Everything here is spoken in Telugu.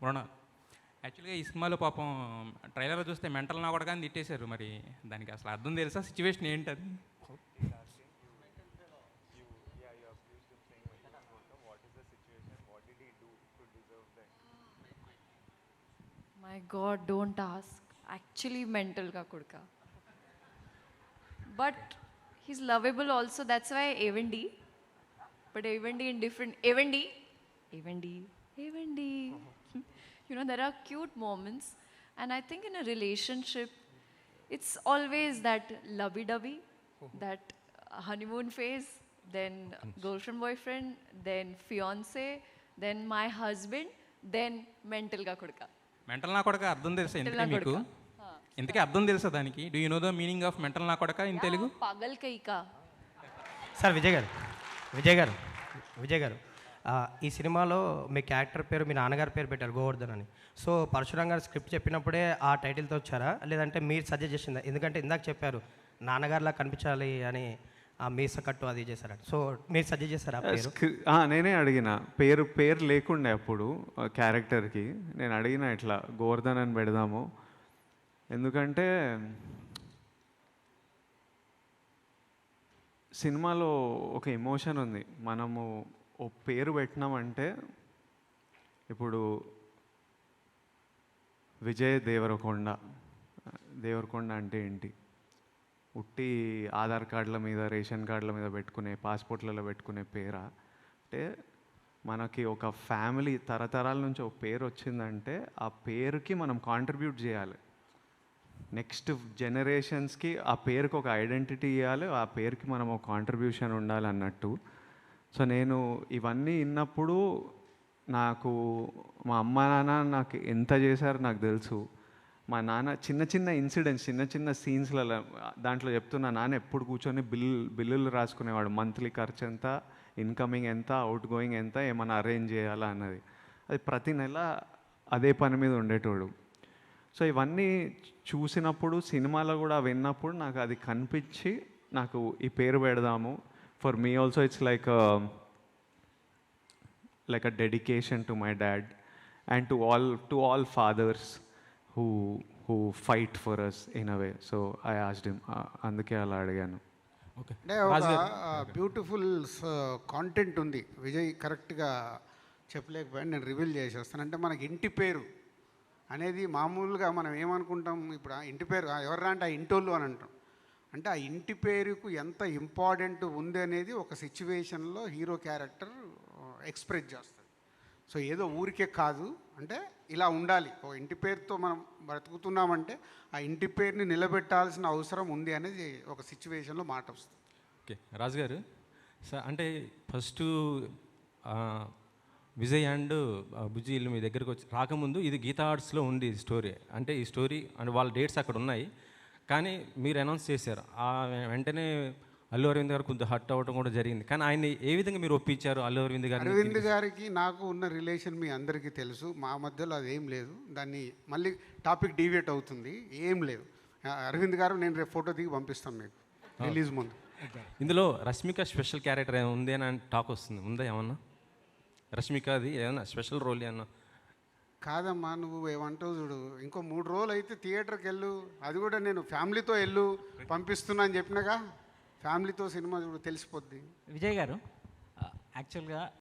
మృణాల్ యాక్చువల్గా ఈ సినిమాలో పాపం ట్రైలర్ చూస్తే మెంటల్ నా కూడా కానీ తిట్టేశారు మరి. దానికి అసలు అర్థం తెలుసా? సిచ్యువేషన్ ఏంటది? My God don't ask actually మెంటల్గా కొడుక but he's lovable also that's why ఏవండి బట్ ఏవండి ఇన్ డిఫరెంట్ ఏవండి ఏవండి ఏవండి you know there are cute moments and i think in a relationship it's always that lovey-dovey that honeymoon phase then girlfriend boyfriend then fiance then my husband then mental ga kodka mental నా కొడక అర్థం తెలుసా నా మీకు. ఇంతకీ అర్థం తెలుసా దానికి do you know the meaning of mental నా కొడక in Telugu pagal kai ka sir Vijay garu Vijay garu Vijay గారు ఈ సినిమాలో మీ క్యారెక్టర్ పేరు మీ నాన్నగారి పేరు పెట్టారు గోవర్ధన్ అని. సో పరశురాం గారు స్క్రిప్ట్ చెప్పినప్పుడే ఆ టైటిల్తో వచ్చారా? లేదంటే మీరు సజెస్ట్ చేసిందా? ఎందుకంటే ఇందాక చెప్పారు నాన్నగారిలా కనిపించాలి అని ఆ మీస కట్టు అది చేశారని. సో మీరు సజెస్ట్ చేశారా నేనే అడిగిన. పేరు పేరు లేకుండే అప్పుడు క్యారెక్టర్కి నేను అడిగిన ఇట్లా గోవర్ధన్ అని పెడదాము. ఎందుకంటే సినిమాలో ఒక ఎమోషన్ ఉంది. మనము ఓ పేరు పెట్టినామంటే ఇప్పుడు విజయ్ దేవరకొండ. దేవరకొండ అంటే ఏంటి? ఉట్టి ఆధార్ కార్డుల మీద రేషన్ కార్డుల మీద పెట్టుకునే పాస్పోర్ట్లలో పెట్టుకునే పేరా? అంటే మనకి ఒక ఫ్యామిలీ తరతరాల నుంచి ఒక పేరు వచ్చిందంటే ఆ పేరుకి మనం కాంట్రిబ్యూట్ చేయాలి. నెక్స్ట్ జనరేషన్స్కి ఆ పేరుకి ఒక ఐడెంటిటీ ఇవ్వాలి ఆ పేరుకి మనం ఒక కాంట్రిబ్యూషన్ ఉండాలి అన్నట్టు. సో నేను ఇవన్నీ విన్నప్పుడు నాకు మా అమ్మ నాన్న నాకు ఎంత చేశారో నాకు తెలుసు. మా నాన్న చిన్న చిన్న ఇన్సిడెంట్స్ చిన్న చిన్న సీన్స్లలో దాంట్లో చెప్తున్నా నాన్న ఎప్పుడు కూర్చొని బిల్ బిల్లులు రాసుకునేవాడు. మంత్లీ ఖర్చు ఎంత ఇన్కమింగ్ ఎంత అవుట్ గోయింగ్ ఎంత ఏమైనా అరేంజ్ చేయాలా అన్నది. అది ప్రతి నెల అదే పని మీద ఉండేటోడు. సో ఇవన్నీ చూసినప్పుడు సినిమాలో కూడా విన్నప్పుడు నాకు అది కనిపించి నాకు ఈ పేరు పెడదాము for me also it's like like a dedication to my dad and to all to all fathers who who fight for us in a way so I asked him అందుకే అలా అడిగాను. ఓకే బ్యూటిఫుల్ కాంటెంట్ ఉంది. విజయ్ కరెక్ట్గా చెప్పలేకపోయాను నేను రివీల్ చేసేస్తాను అంటే మనకి ఇంటి పేరు అనేది మామూలుగా మనం ఏమనుకుంటాం? ఇప్పుడు ఇంటి పేరు ఆ ఎవర్రా అంటే ఆ ఇంటోళ్ళు అని అంటాం. అంటే ఆ ఇంటి పేరుకు ఎంత ఇంపార్టెంట్ ఉంది అనేది ఒక సిచ్యువేషన్లో హీరో క్యారెక్టర్ ఎక్స్ప్రెస్ చేస్తుంది. సో ఏదో ఊరికే కాదు. అంటే ఇలా ఉండాలి. ఓ ఇంటి పేరుతో మనం బ్రతుకుతున్నామంటే ఆ ఇంటి పేరుని నిలబెట్టాల్సిన అవసరం ఉంది అనేది ఒక సిచ్యువేషన్లో మాట వస్తుంది. ఓకే. రాజు గారు సార్ అంటే ఫస్ట్ విజయ్ అండ్ బుజ్జి మీ దగ్గరికి వచ్చి రాకముందు ఇది గీతా ఆర్ట్స్లో ఉంది ఈ స్టోరీ. అంటే ఈ స్టోరీ అండ్ వాళ్ళ డేట్స్ అక్కడ ఉన్నాయి. కానీ మీరు అనౌన్స్ చేశారు. ఆ వెంటనే అల్లు అరవింద్ గారు కొంచెం హర్ట్ అవ్వడం కూడా జరిగింది. కానీ ఆయన్ని ఏ విధంగా మీరు ఒప్పించారు అల్లు అరవింద్ గారిని అరవింద్ గారికి నాకు ఉన్న రిలేషన్ మీ అందరికీ తెలుసు. మా మధ్యలో అదేం లేదు. దాన్ని మళ్ళీ టాపిక్ డీవియేట్ అవుతుంది. ఏం లేదు. అరవింద్ గారు నేను రేపు ఫోటో దిగి పంపిస్తాను మీకు. రిలీజ్ ముందు. ఇందులో రష్మిక స్పెషల్ క్యారెక్టర్ ఏమైనా ఉంది అని టాక్ వస్తుంది. ఉందా ఏమన్నా? రష్మికది ఏమన్నా స్పెషల్ రోల్ ఏమన్నా కాదమ్మా నువ్వు ఏమంటావు చూడు. ఇంకో మూడు రోజులు అయితే థియేటర్కి వెళ్ళు. అది కూడా నేను ఫ్యామిలీతో వెళ్ళు పంపిస్తున్నా అని చెప్పినగా ఫ్యామిలీతో సినిమా చూడు తెలిసిపోద్ది. విజయ్ గారు యాక్చువల్గా